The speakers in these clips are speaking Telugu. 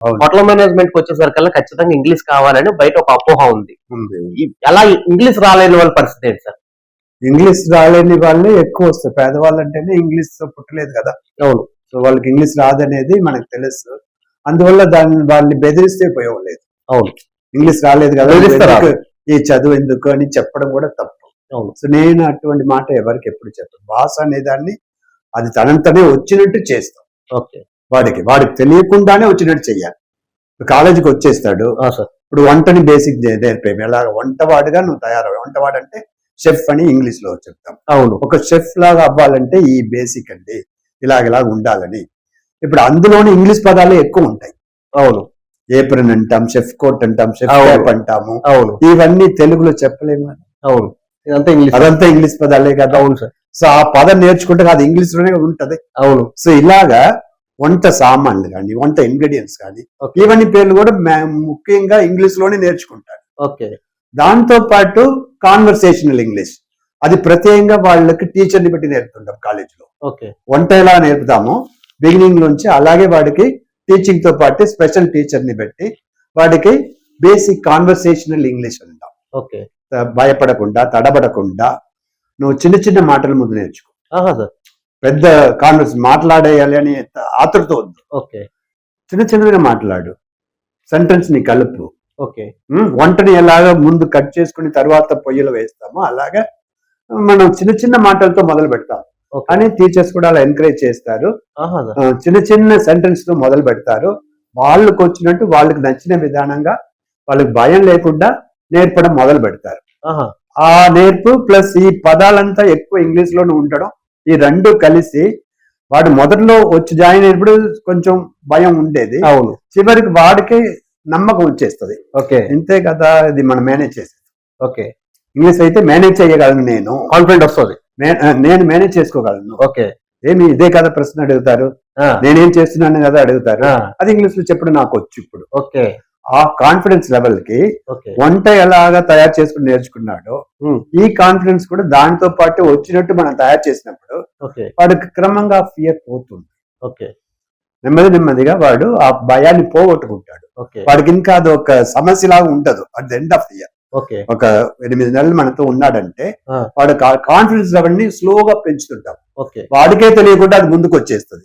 హోటల్ మేనేజ్మెంట్కి వచ్చేసరికల్లా ఖచ్చితంగా ఇంగ్లీష్ కావాలని బయట ఒక అపోహ ఉంది. ఎలా ఇంగ్లీష్ రాలేని వాళ్ళ పరిస్థితి ఏంటి సార్? ఇంగ్లీష్ రాలేని వాళ్ళే ఎక్కువ వస్తారు పేదవాళ్ళు అంటేనే ఇంగ్లీష్తో పుట్టలేదు కదా. అవును. సో వాళ్ళకి ఇంగ్లీష్ రాదనేది మనకు తెలుసు. అందువల్ల దాన్ని వాళ్ళని బెదిరిస్తే ఉపయోగలేదు అవును. ఇంగ్లీష్ రాలేదు కదా ఈ చదువు ఎందుకు అని చెప్పడం కూడా తప్పు. అవును. సో నేను అటువంటి మాట ఎవరికి ఎప్పుడు చెప్పను. భాష అనేదాన్ని అది తనంతనే వచ్చినట్టు చేస్తాం. ఓకే. వాడికి. వాడికి తెలియకుండానే వచ్చినట్టు చెయ్యాలి. కాలేజీకి వచ్చేస్తాడు. ఆ, సార్. ఇప్పుడు వంటని బేసిక్ నేర్పేమి ఎలాగ వంటవాడుగా నువ్వు తయారవు. వంటవాడు అంటే షెఫ్ అని ఇంగ్లీష్లో చెప్తాం. అవును. ఒక షెఫ్ లాగా అవ్వాలంటే ఈ బేసిక్ అండి. ఇలాగ ఇలాగ ఉండాలని. ఇప్పుడు అందులోనే ఇంగ్లీష్ పదాలు ఎక్కువ ఉంటాయి. అవును. ఏప్రిన్ అంటాం షెఫ్ కోట్ అంటాం షెఫ్. క్యాప్ అంటాము. అవును. ఇవన్నీ తెలుగులో చెప్పలేము. అవును. ఇదంతా ఇంగ్లీష్. అదంతా ఇంగ్లీష్ పదాలే కదా. అవును సార్. సో ఆ పదం నేర్చుకుంటే అది ఇంగ్లీష్లోనే ఉంటది. అవును. సో ఇలాగా వంట సామాన్లు కానీ వంట ఇంగ్రీడియంట్స్ కానీ. ఇవన్నీ పేర్లు కూడా ముఖ్యంగా ఇంగ్లీష్లోనే నేర్చుకుంటారు. ఓకే దాంతో పాటు కాన్వర్సేషనల్ ఇంగ్లీష్ అది ప్రత్యేకంగా వాళ్ళకి టీచర్ని పెట్టి నేర్పుతుంటాం కాలేజీలో. ఓకే వంట ఎలా నేర్పుతామో బిగినింగ్ నుంచి అలాగే వాడికి టీచింగ్తో పాటు స్పెషల్ టీచర్ని పెట్టి వాడికి బేసిక్ కాన్వర్సేషనల్ ఇంగ్లీష్ అంటాం. ఓకే భయపడకుండా తడబడకుండా నువ్వు చిన్న చిన్న మాటల ముందు నేర్చుకో. సార్. పెద్ద కాన్వర్స్ మాట్లాడేయాలి అని ఆతృత వద్దు ఓకే. చిన్న చిన్నగా మాట్లాడు. సెంటెన్స్ని కలుపు. ఓకే. వంటని ఎలాగ ముందు కట్ చేసుకుని తర్వాత పొయ్యిలో వేస్తామో అలాగా మనం చిన్న చిన్న మాటలతో మొదలు పెడతాం. అని టీచర్స్ కూడా అలా ఎంకరేజ్ చేస్తారు. చిన్న చిన్న సెంటెన్స్తో మొదలు పెడతారు. వాళ్ళకి వచ్చినట్టు వాళ్ళకి నచ్చిన విధానంగా వాళ్ళకి భయం లేకుండా నేర్పడం మొదలు పెడతారు. ఆ నేర్పు ప్లస్ ఈ పదాలంతా ఎక్కువ ఇంగ్లీష్లోనే ఉండడం ఈ రెండు కలిసి వాడు మొదట్లో వచ్చి జాయిన్ అయినప్పుడు కొంచెం భయం ఉండేది. అవును. చివరికి వాడికి నమ్మకం వచ్చేస్తుంది. ఓకే. ఇంతే కదా ఇది మనం మేనేజ్ చేసేది. ఓకే. ఇంగ్లీష్ అయితే మేనేజ్ చేయగలను నేను. కాన్ఫిడెంట్ వస్తుంది. నేను మేనేజ్ చేసుకోగలను. ఓకే. ఏమి ఇదే కదా ప్రశ్న అడుగుతారు? నేనేం చేస్తున్నాను కదా అడుగుతారు. అది ఇంగ్లీష్లో చెప్పడం నాకు వచ్చు ఇప్పుడు. ఓకే. ఆ కాన్ఫిడెన్స్ లెవెల్కి వంట ఎలాగా తయారు చేసుకుని నేర్చుకున్నాడో ఉమ్, ఈ కాన్ఫిడెన్స్ కూడా దాంతో పాటు వచ్చినట్టు మనం తయారు చేసినప్పుడు వాడికి క్రమంగా ఫియర్ పోతుంది. ఓకే. నెమ్మది నెమ్మదిగా వాడు ఆ భయాన్ని పోగొట్టుకుంటాడు. వాడికి ఇంకా అది ఒక సమస్యలాగా ఉండదు. At the end of the year okay. ఒక ఎనిమిది నెలలు మనతో ఉన్నాడంటే. వాడు కాన్ఫిడెన్స్ లెవెల్ని స్లోగా పెంచుతుంటాం. ఓకే. వాడికే తెలియకుండా అది ముందుకు వచ్చేస్తుంది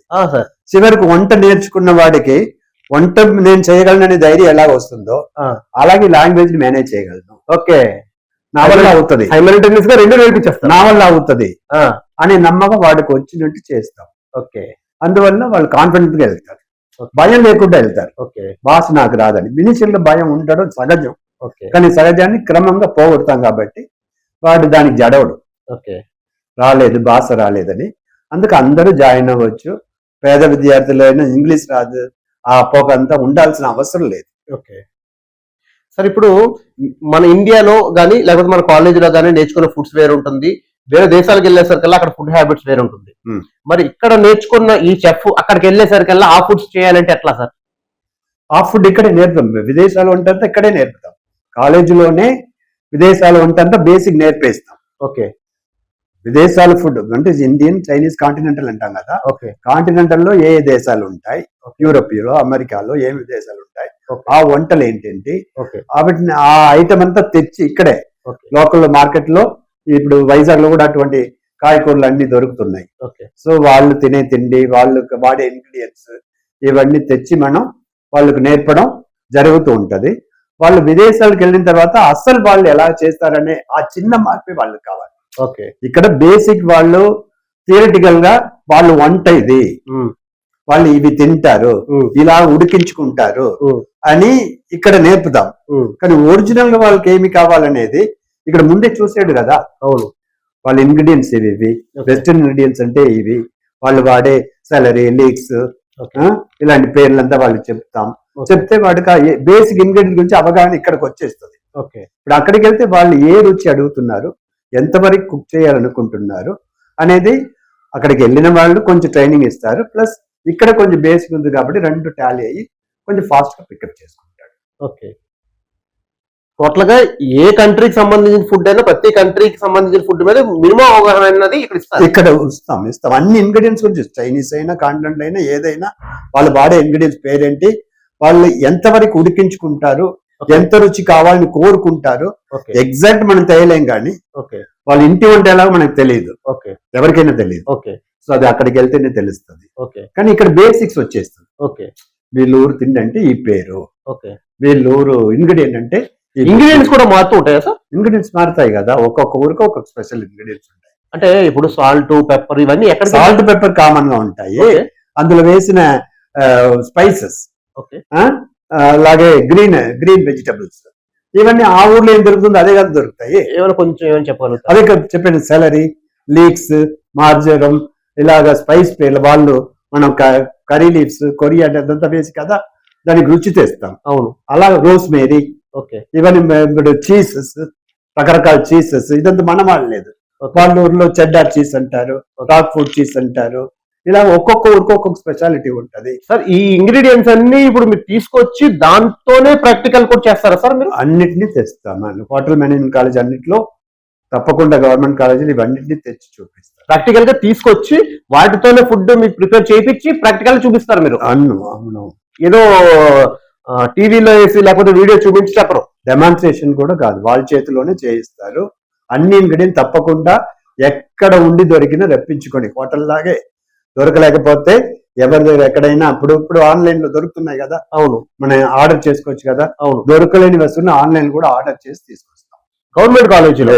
చివరికి వంట నేర్చుకున్న వాడికి వంట నేను చేయగలననే ధైర్యం ఎలా వస్తుందో అలాగే లాంగ్వేజ్ని మేనేజ్ చేయగలను. ఓకే. నా వల్ల అవుతుంది. సైమల్టేనియస్గా రెండు నేర్పించేస్తారు. నా వల్ల అవుతుంది అనే నమ్మకం వాడికి వచ్చినట్టు చేస్తాం. ఓకే. అందువల్ల వాళ్ళు కాన్ఫిడెంట్గా వెళ్తారు. భయం లేకుండా వెళ్తారు. ఓకే. భాష నాకు రాదని. మినిషన్లో భయం ఉండడం సహజం. ఓకే. కానీ సహజాన్ని క్రమంగా పోగొడతాం కాబట్టి వాడు దానికి జడవడు. ఓకే. రాలేదు భాష రాలేదని. అందుకు అందరూ జాయిన్ అవ్వచ్చు. పేద విద్యార్థులైనా ఇంగ్లీష్ రాదు ఆ అపోక అంతా ఉండాల్సిన అవసరం లేదు. ఓకే. సార్ ఇప్పుడు మన ఇండియాలో కానీ లేకపోతే మన కాలేజీలో కానీ నేర్చుకున్న ఫుడ్స్ వేరు ఉంటుంది. వేరే దేశాలకు వెళ్ళేసరికల్లా అక్కడ ఫుడ్ హ్యాబిట్స్ వేరు ఉంటుంది. మరి ఇక్కడ నేర్చుకున్న ఈ చెఫ్ అక్కడికి వెళ్ళేసరికల్లా ఆ ఫుడ్స్ చేయాలంటే ఎట్లా సార్? ఆ ఫుడ్ ఇక్కడే నేర్పుతాం. విదేశాల అంతా ఇక్కడే నేర్పుతాం. కాలేజీలోనే విదేశాల అంతా బేసిక్ నేర్పేస్తాం. ఓకే. విదేశాల ఫుడ్ అంటే ఇండియన్ చైనీస్ కాంటినెంటల్ అంటాం కదా. ఓకే. కాంటినెంటల్లో ఏ ఏ దేశాలు ఉంటాయి? యూరోపియలో అమెరికాలో ఏమి దేశాలు ఉంటాయి? ఆ వంటలు ఏంటంటి? వాటిని ఆ ఐటమ్ అంతా తెచ్చి ఇక్కడే లోకల్ మార్కెట్లో ఇప్పుడు వైజాగ్లో కూడా అటువంటి కాయకూరలు అన్ని దొరుకుతున్నాయి. ఓకే. సో వాళ్ళు తినే తిండి వాళ్ళు వాడే ఇంగ్రీడియంట్స్ ఇవన్నీ తెచ్చి మనం వాళ్ళకు నేర్పడం జరుగుతూ ఉంటది. వాళ్ళు విదేశాలకు వెళ్ళిన తర్వాత అస్సలు వాళ్ళు ఎలా చేస్తారనే ఆ చిన్న మార్పే వాళ్ళకి కావాలి. ఇక్కడ బేసిక్ వాళ్ళు థియరిటికల్గా వాళ్ళు వంట ఇది. వాళ్ళు ఇవి తింటారు. ఇలా ఉడికించుకుంటారు అని ఇక్కడ నేర్పుతాం ఉమ్, కానీ ఒరిజినల్గా వాళ్ళకి ఏమి కావాలనేది ఇక్కడ ముందే చూసాడు కదా. అవును. వాళ్ళ ఇంగ్రీడియంట్స్ ఇవి ఇవి. వెస్టర్న్ ఇంగ్రీడియంట్స్ అంటే ఇవి. వాళ్ళు వాడే సాలరీ లీక్స్. ఇలాంటి పేర్లంతా వాళ్ళు చెప్తాం. చెప్తే వాడికి బేసిక్ ఇంగ్రీడియంట్ గురించి అవగాహన ఇక్కడికి వచ్చేస్తుంది. ఓకే. ఇప్పుడు అక్కడికి వెళ్తే వాళ్ళు ఏ రుచి అడుగుతున్నారు? ఎంతవరకు కుక్ చేయాలనుకుంటున్నారు అనేది అక్కడికి వెళ్ళిన వాళ్ళు కొంచెం ట్రైనింగ్ ఇస్తారు. ప్లస్ ఇక్కడ కొంచెం బేసిక్ ఉంది కాబట్టి రెండు టాలీ అయ్యి కొంచెం ఫాస్ట్గా పికప్ చేసుకుంటాడు ఓకే టోటల్గా ఏ కంట్రీకి సంబంధించిన ఫుడ్ అయినా ప్రతి కంట్రీకి సంబంధించిన ఫుడ్ మీద మినిమం అవగాహన అన్నది ఇక్కడ ఇస్తారు. ఇక్కడ ఇస్తాం ఇస్తాం. అన్ని ఇంగ్రీడియంట్స్ గురించి చైనీస్ అయినా కాంటినెంట్ అయినా ఏదైనా వాళ్ళు వాడే ఇంగ్రీడియంట్స్ పేరేంటి వాళ్ళు ఎంతవరకు ఉడికించుకుంటారు. ఎంత రుచి కావాలని కోరుకుంటారు ఎగ్జాక్ట్ మనం తెలియలేం కానీ ఓకే వాళ్ళ ఇంటి వంట ఎలా మనకు తెలియదు. ఓకే ఎవరికైనా తెలియదు. ఓకే సో అది అక్కడికి వెళ్తేనే తెలుస్తుంది. ఓకే కానీ ఇక్కడ బేసిక్స్ వచ్చేస్తుంది. ఓకే వీళ్ళ ఊరు తిండి అంటే ఈ పేరు. ఓకే వీళ్ళ ఊరు ఇంగ్రీడియంట్ అంటే ఇంగ్రీడియంట్స్ కూడా మారుతూ ఉంటాయా సార్? ఇంగ్రీడియంట్స్ మారుతాయి కదా. ఒక్కొక్క ఊరికి ఒక్కొక్క స్పెషల్ ఇంగ్రీడియంట్స్ ఉంటాయి. అంటే ఇప్పుడు సాల్ట్ పెప్పర్ ఇవన్నీ ఎక్కడ సాల్ట్ పెప్పర్ కామన్గా ఉంటాయి. అందులో వేసిన స్పైసెస్ ఓకే అలాగే గ్రీన్ గ్రీన్ వెజిటబుల్స్. ఇవన్నీ ఆ ఊర్లో ఏం దొరుకుతుందో అదే కదా దొరుకుతాయి. ఏమైనా కొంచెం ఏమైనా చెప్పగలుగుతారు? అదే కదా చెప్పిన సెలరీ లీక్స్ మార్జరం ఇలాగ స్పైస్ పేర్లు వాళ్ళు మనం కర్రీ లీవ్స్ కొరియా అదంతా వేసి కదా దానికి రుచి తెస్తాం. అవును. అలా రోస్ మేరీ ఓకే. ఇవన్నీ ఇప్పుడు చీసెస్ రకరకాల చీసెస్ ఇదంతా మన వాడలేదు Okay. వాళ్ళ ఊర్లో చెడ్డార్ చీజ్ అంటారు రాక్ ఫుడ్ చీజ్ అంటారు ఇలా ఒక్కొక్క ఊరికి ఒక్కొక్క స్పెషాలిటీ ఉంటది. సార్ ఈ ఇంగ్రీడియంట్స్ అన్ని ఇప్పుడు మీరు తీసుకొచ్చి దాంతోనే ప్రాక్టికల్ కూడా చేస్తారా సార్ మీరు? అన్నిటినీ తెస్తాం. మనం హోటల్ మేనేజ్మెంట్ కాలేజ్ అన్నిటిలో తప్పకుండా గవర్నమెంట్ కాలేజీలు ఇవన్నిటిని తెచ్చి చూపిస్తాం. ప్రాక్టికల్గా తీసుకొచ్చి వాటితోనే ఫుడ్ మీకు ప్రిపేర్ చేయించి ప్రాక్టికల్ చూపిస్తారు మీరు? అవును అవును. ఏదో టీవీలో వేసి లేకపోతే వీడియో చూపించి చెప్పరు? డెమాన్స్ట్రేషన్ కూడా కాదు. వాళ్ళ చేతిలోనే చేయిస్తారు. అన్ని ఇంగ్రీడియంట్ తప్పకుండా ఎక్కడ ఉండి దొరికినా రప్పించుకొని హోటల్ లాగే దొరకలేకపోతే ఎవరి దగ్గర ఎక్కడైనా అప్పుడు ఇప్పుడు ఆన్లైన్లో దొరుకుతున్నాయి కదా. అవును. మనం ఆర్డర్ చేసుకోవచ్చు కదా. అవును. దొరకలేని వస్తువుని ఆన్లైన్ కూడా ఆర్డర్ చేసి తీసుకొస్తాం. గవర్నమెంట్ కాలేజీలో?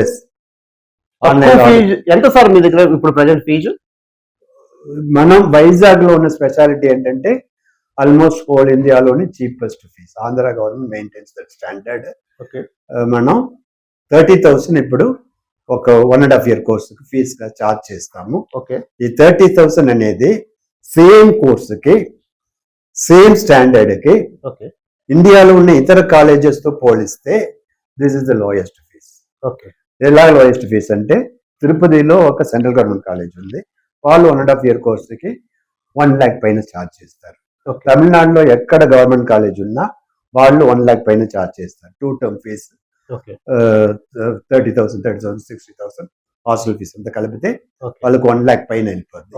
ఎంత సార్ మీ దగ్గర ఇప్పుడు ప్రజెంట్ ఫీజు? మనం వైజాగ్లో ఉన్న స్పెషాలిటీ ఏంటంటే ఆల్మోస్ట్ హోల్ ఇండియాలోని cheapest fees. Andhra government maintains that standard. Okay. మనం థర్టీ థౌసండ్ ఇప్పుడు ఒక వన్ అండ్ హాఫ్ ఇయర్ కోర్సుకి ఫీజుగా ఛార్జ్ చేస్తాము. ఓకే. ఈ థర్టీ థౌసండ్ అనేది సేమ్ కోర్సుకి సేమ్ స్టాండర్డ్కి ఓకే. ఇండియాలో ఉన్న ఇతర colleges తో పోలిస్తే this is the lowest fees okay. ఎలా లోయెస్ట్ ఫీజ్ అంటే తిరుపతిలో ఒక సెంట్రల్ గవర్నమెంట్ కాలేజ్ ఉంది. వాళ్ళు వన్ అండ్ హాఫ్ ఇయర్ కోర్సుకి వన్ ల్యాక్ పైన ఛార్జ్ చేస్తారు. తమిళనాడులో ఎక్కడ గవర్నమెంట్ కాలేజ్ ఉన్నా వాళ్ళు వన్ ల్యాక్ పైన ఛార్జ్ చేస్తారు. Two term fees thirty thousand thirty thousand sixty thousand hostel fees అంతా కలిపితే వాళ్ళకి వన్ ల్యాక్ పైన వెళ్ళిపోద్ది.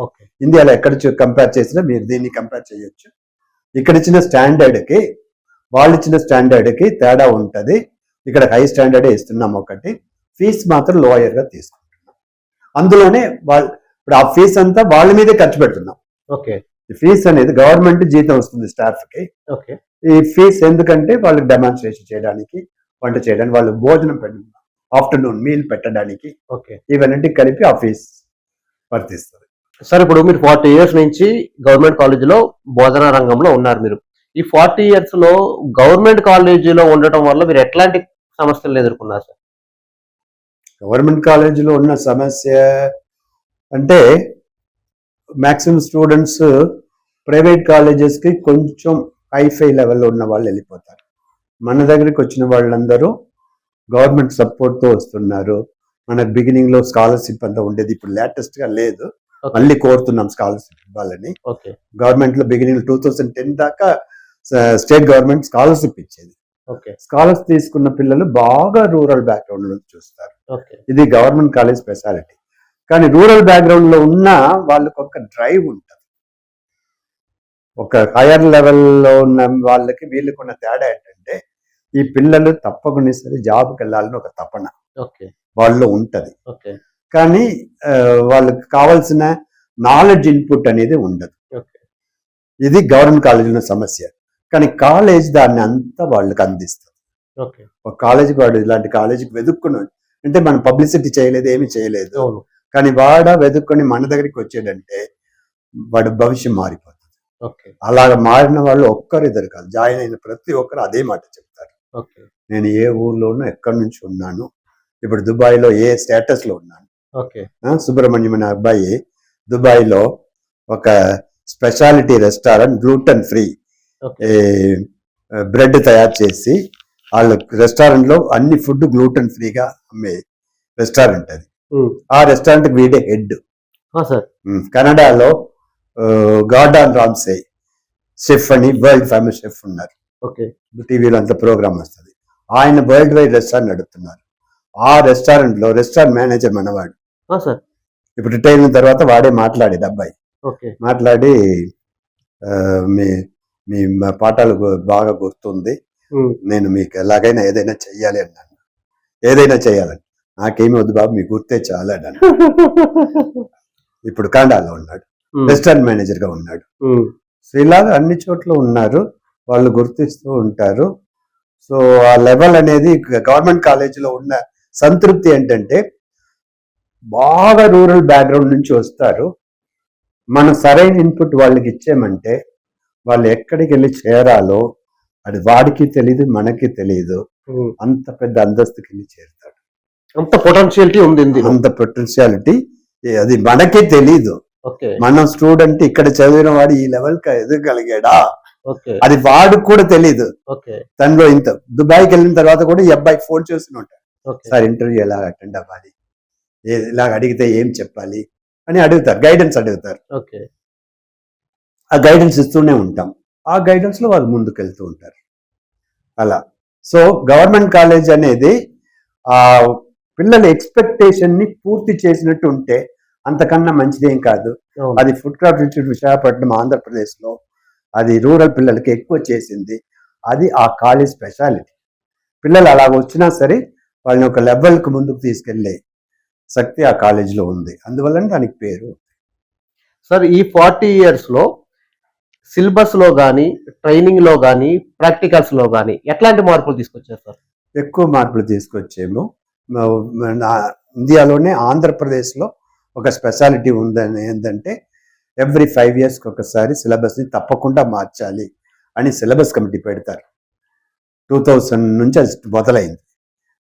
ఇండియాలో ఎక్కడ కంపేర్ చేసినా మీరు దీన్ని కంపేర్ చేయొచ్చు. ఇక్కడ ఇచ్చిన స్టాండర్డ్కి వాళ్ళు ఇచ్చిన స్టాండర్డ్కి తేడా ఉంటుంది. ఇక్కడ హై స్టాండర్డ్ ఇస్తున్నాం ఒకటి. ఫీజు మాత్రం లోయర్గా తీసుకుంటున్నాం. అందులోనే వాళ్ళు ఇప్పుడు ఆ ఫీజు అంతా వాళ్ళ మీదే ఖర్చు పెడుతున్నాం. ఓకే. ఈ ఫీజు అనేది గవర్నమెంట్ జీతం వస్తుంది స్టాఫ్కి ఓకే. ఈ ఫీజు ఎందుకంటే వాళ్ళకి డెమాన్స్ట్రేషన్ చేయడానికి వంట చేయడానికి వాళ్ళు భోజనం పెట్ట ఆఫ్టర్నూన్ మీల్ పెట్టడానికి ఓకే. ఇవన్నీ కలిపి ఆ ఫీజు వర్తిస్తుంది. సార్ ఇప్పుడు మీరు ఫార్టీ ఇయర్స్ నుంచి గవర్నమెంట్ కాలేజీలో బోధనా రంగంలో ఉన్నారు మీరు. ఈ ఫార్టీ ఇయర్స్లో గవర్నమెంట్ కాలేజీలో ఉండటం వల్ల మీరు ఎట్లాంటి సమస్యలు ఎదుర్కొన్నారు సార్? గవర్నమెంట్ కాలేజీలో ఉన్న సమస్య అంటే మాక్సిమం స్టూడెంట్స్ ప్రైవేట్ కాలేజెస్కి కొంచెం హైఫై లెవెల్లో ఉన్న వాళ్ళు వెళ్ళిపోతారు. మన దగ్గరికి వచ్చిన వాళ్ళందరూ గవర్నమెంట్ సపోర్ట్తో వస్తున్నారు. మనకు బిగినింగ్లో స్కాలర్షిప్ అంతా ఉండేది. ఇప్పుడు లేటెస్ట్గా లేదు. Okay. మళ్ళీ కోరుతున్నాం స్కాలర్షిప్ ఇవ్వాలని. ఓకే. గవర్నమెంట్లో బిగినింగ్ టూ థౌసండ్ టెన్ దాకా స్టేట్ గవర్నమెంట్ స్కాలర్షిప్ ఇచ్చేది. ఓకే. స్కాలర్స్ తీసుకున్న పిల్లలు బాగా రూరల్ బ్యాక్గ్రౌండ్ నుంచి చూస్తారు. ఓకే. ఇది గవర్నమెంట్ కాలేజ్ స్పెషాలిటీ కానీ రూరల్ బ్యాక్గ్రౌండ్లో ఉన్న వాళ్ళకి ఒక డ్రైవ్ ఉంటుంది. ఒక హైయర్ లెవెల్లో ఉన్న వాళ్ళకి వీళ్ళకి ఉన్న తేడా ఏంటంటే ఈ పిల్లలు తప్పకుండా సరే జాబ్కి వెళ్ళాలని ఒక తపన. ఓకే. వాళ్ళలో ఉంటది. ఓకే. కానీ వాళ్ళకి కావాల్సిన నాలెడ్జ్ ఇన్పుట్ అనేది ఉండదు. ఇది గవర్నమెంట్ కాలేజీలో సమస్య. కానీ కాలేజ్ దాన్ని అంతా వాళ్ళకి అందిస్తుంది. ఒక కాలేజీకి వాడు ఇలాంటి కాలేజీకి వెతుక్కుని అంటే మనం పబ్లిసిటీ చేయలేదు ఏమీ చేయలేదు. కానీ వాడ వెతుక్కొని మన దగ్గరికి వచ్చేటంటే వాడు భవిష్యం మారిపోతుంది. అలాగ మారిన వాళ్ళు ఒక్కరు ఇద్దరు కాదు జాయిన్ అయిన ప్రతి ఒక్కరు అదే మాట చెప్తారు. నేను ఏ ఊర్లోనూ ఎక్కడి నుంచి ఉన్నాను ఇప్పుడు దుబాయ్లో ఏ స్టేటస్లో ఉన్నాను సుబ్రహ్మణ్యం అనే అబ్బాయి దుబాయ్లో ఒక speciality restaurant gluten free. Bread తయారు చేసి వాళ్ళ restaurant లో అన్ని ఫుడ్ గ్లూటన్ ఫ్రీగా అమ్మే రెస్టారెంట్ అది. ఆ రెస్టారెంట్ వీడే హెడ్. కెనడాలో గార్డాన్ రామ్సే షెఫ్ అని వరల్డ్ ఫేమస్ షెఫ్ ఉన్నారు. ఓకే. టీవీలో అంత ప్రోగ్రామ్ వస్తుంది. ఆయన వరల్డ్ వైడ్ రెస్టారెంట్ నడుపుతున్నారు. ఆ రెస్టారెంట్లో రెస్టారెంట్ మేనేజర్ మనవాడు. సార్. ఇప్పుడు రిటైర్ అయిన తర్వాత వాడే మాట్లాడేది అబ్బాయి. ఓకే. మాట్లాడి మీ మీ పాఠాలు బాగా గుర్తుంది. నేను మీకు ఎలాగైనా ఏదైనా చెయ్యాలి అన్నాను ఏదైనా చేయాలని నాకేమి వద్దు బాబు మీ గుర్తే చాలా అన్నాను ఇప్పుడు కాండాలో ఉన్నాడు. రెస్టారెంట్ మేనేజర్గా ఉన్నాడు. సో ఇలాగ అన్ని చోట్ల ఉన్నారు. వాళ్ళు గుర్తిస్తూ ఉంటారు. సో ఆ లెవెల్ అనేది గవర్నమెంట్ కాలేజీలో ఉన్న సంతృప్తి ఏంటంటే బాగా రూరల్ బ్యాక్గ్రౌండ్ నుంచి వస్తారు. మనం సరైన ఇన్పుట్ వాళ్ళకి ఇచ్చామంటే వాళ్ళు ఎక్కడికి వెళ్ళి చేరాలో అది వాడికి తెలియదు మనకి తెలియదు. అంత పెద్ద అంతస్తుకి వెళ్ళి చేరుతాడు. అంత పొటెన్షియలిటీ ఉంది. అంత పొటెన్షియాలిటీ అది మనకే తెలీదు. మనం స్టూడెంట్ ఇక్కడ చదివిన వాడు ఈ లెవెల్కి ఎదగలిగాడా? అది వాడు కూడా తెలీదు. ఓకే. తనలో ఇంత దుబాయ్కి వెళ్ళిన తర్వాత కూడా ఈ అబ్బాయి ఫోన్ చేస్తూనే ఉంటాడు. సార్ ఇంటర్వ్యూ ఎలా అటెండ్ అవ్వాలి? ఇలాగ అడిగితే ఏం చెప్పాలి? అని అడుగుతారు. గైడెన్స్ అడుగుతారు. ఓకే. ఆ గైడెన్స్ ఇస్తూనే ఉంటాం. ఆ గైడెన్స్లో వాళ్ళు ముందుకు వెళ్తూ ఉంటారు. అలా. సో గవర్నమెంట్ కాలేజ్ అనేది ఆ పిల్లల ఎక్స్పెక్టేషన్ని పూర్తి చేసినట్టు ఉంటే అంతకన్నా మంచిదేం కాదు. అది ఫుడ్ క్రాఫ్ట్ ఇన్స్టిట్యూట్ విశాఖపట్నం ఆంధ్రప్రదేశ్లో అది రూరల్ పిల్లలకి ఎక్కువ చేసింది. అది ఆ కాలేజ్ స్పెషాలిటీ. పిల్లలు అలా వచ్చినా సరే వాళ్ళని ఒక level కు ముందుకు తీసుకెళ్ళే శక్తి ఆ కాలేజీలో ఉంది. అందువల్ల దానికి పేరు. సార్ ఈ ఫార్టీ ఇయర్స్లో సిలబస్లో గానీ ట్రైనింగ్లో గానీ ప్రాక్టికల్స్లో గానీ ఎట్లాంటి మార్పులు తీసుకొచ్చారు సార్? ఎక్కువ మార్పులు తీసుకొచ్చేమో. ఇండియాలోనే ఆంధ్రప్రదేశ్లో ఒక స్పెషాలిటీ ఉందని ఏంటంటే ఎవ్రీ ఫైవ్ ఇయర్స్కి ఒకసారి సిలబస్ని తప్పకుండా మార్చాలి అని సిలబస్ కమిటీ పెడతారు. టూ థౌజండ్ నుంచి అది మొదలైంది.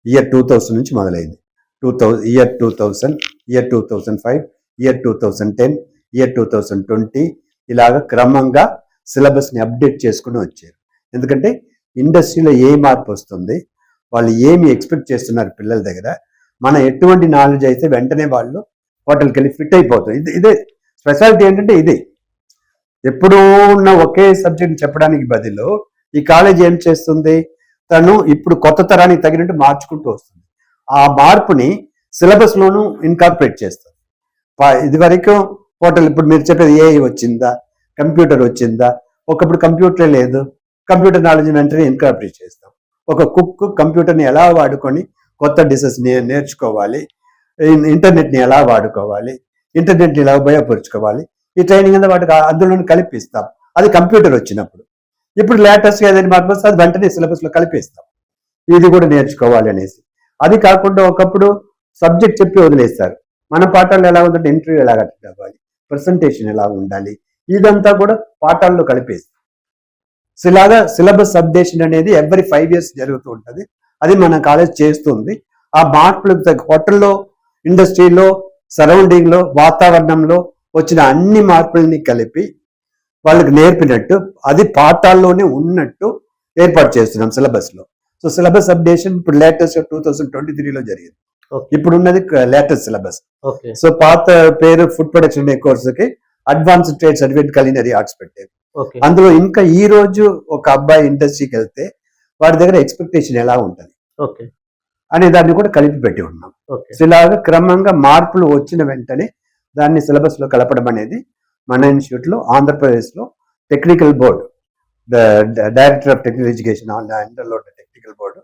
ఇయర్ టూ థౌజండ్ నుంచి మొదలైంది. Two thousand year two thousand year two thousand five year two thousand ten year two thousand twenty ఇలాగ క్రమంగా సిలబస్ని అప్డేట్ చేసుకుని వచ్చారు. ఎందుకంటే ఇండస్ట్రీలో ఏ మార్పు వస్తుంది వాళ్ళు ఏమి ఎక్స్పెక్ట్ చేస్తున్నారు పిల్లల దగ్గర మన ఎటువంటి నాలెడ్జ్ అయితే వెంటనే వాళ్ళు హోటల్కి వెళ్ళి ఫిట్ అయిపోతుంది ఇదే స్పెషాలిటీ ఏంటంటే ఇది. ఎప్పుడూ ఉన్న ఒకే సబ్జెక్ట్ చెప్పడానికి బదులు ఈ కాలేజ్ ఏం చేస్తుంది? తను ఇప్పుడు కొత్త తరానికి తగినట్టు మార్చుకుంటూ వస్తుంది. ఆ మార్పుని సిలబస్లోనూ ఇన్కార్పొరేట్ చేస్తుంది. ప- ఇది వరకు హోటల్ ఇప్పుడు మీరు చెప్పేది ఏఐ వచ్చిందా? కంప్యూటర్ వచ్చిందా? ఒకప్పుడు కంప్యూటర్ లేదు. కంప్యూటర్ నాలెడ్జ్ వెంటనే ఇన్కార్పొరేట్ చేస్తాం. ఒక కుక్ కంప్యూటర్ని ఎలా వాడుకొని కొత్త డిషెస్ నేర్చుకోవాలి? ఇంటర్నెట్ని ఎలా వాడుకోవాలి? ఇంటర్నెట్ని ఇలా ఉపయోగపరుచుకోవాలి. ఈ ట్రైనింగ్ అంతా వాటికి అందులోనే కలిపిస్తాం. అది కంప్యూటర్ వచ్చినప్పుడు. ఇప్పుడు లేటెస్ట్గా ఏదైనా మార్పు అది వెంటనే సిలబస్లో కలిపిస్తాం. ఇది కూడా నేర్చుకోవాలి అనేసి. అది కాకుండా ఒకప్పుడు సబ్జెక్ట్ చెప్పి వదిలేస్తారు. మన పాఠాలు ఎలా ఉందంటే ఇంటర్వ్యూ ఎలా అటెండ్ అవ్వాలి? ప్రజెంటేషన్ ఎలా ఉండాలి? ఇదంతా కూడా పాఠాల్లో కలిపేస్తాం. సిలాగా ఇలాగా సిలబస్ అప్డేషన్ అనేది ఎవ్రీ ఫైవ్ ఇయర్స్ జరుగుతూ ఉంటుంది. అది మన కాలేజ్ చేస్తుంది. ఆ మార్పులకు తగ్గ హోటల్లో ఇండస్ట్రీలో సరౌండింగ్లో వాతావరణంలో వచ్చిన అన్ని మార్పుల్ని కలిపి వాళ్ళకి నేర్పినట్టు అది పాఠాల్లోనే ఉన్నట్టు ఏర్పాటు చేస్తున్నాం సిలబస్లో. సో సిలబస్ అప్డేషన్ ఇప్పుడు లేటెస్ట్ టూ థౌసండ్ ట్వంటీ త్రీలో జరిగింది. ఇప్పుడు ఉన్నది లేటెస్ట్ సిలబస్. ఓకే. సో పాత పేరు ఫుడ్ ప్రొడక్షన్ కోర్సుకి advanced trade certificate culinary arts పెట్టారు. ఓకే. అందులో ఇంకా ఈ రోజు ఒక అబ్బాయి ఇండస్ట్రీకి వెళ్తే వాడి దగ్గర ఎక్స్పెక్టేషన్ ఎలా ఉంటుంది? ఓకే. అనే దాన్ని కూడా కలిపి పెట్టి ఉన్నాం. ఇలాగా క్రమంగా మార్పులు వచ్చిన వెంటనే దాన్ని సిలబస్లో కలపడం అనేది మన ఇన్స్టిట్యూట్లో ఆంధ్రప్రదేశ్లో technical board director of technical education అండర్లో technical board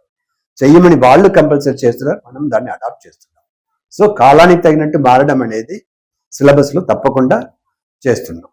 చెయ్యమని వాళ్ళు కంపల్సరీ చేస్తున్నారు మనం దాన్ని అడాప్ట్ చేస్తున్నాం. సో కాలానికి తగినట్టు మారడం అనేది సిలబస్లో తప్పకుండా చేస్తున్నాం.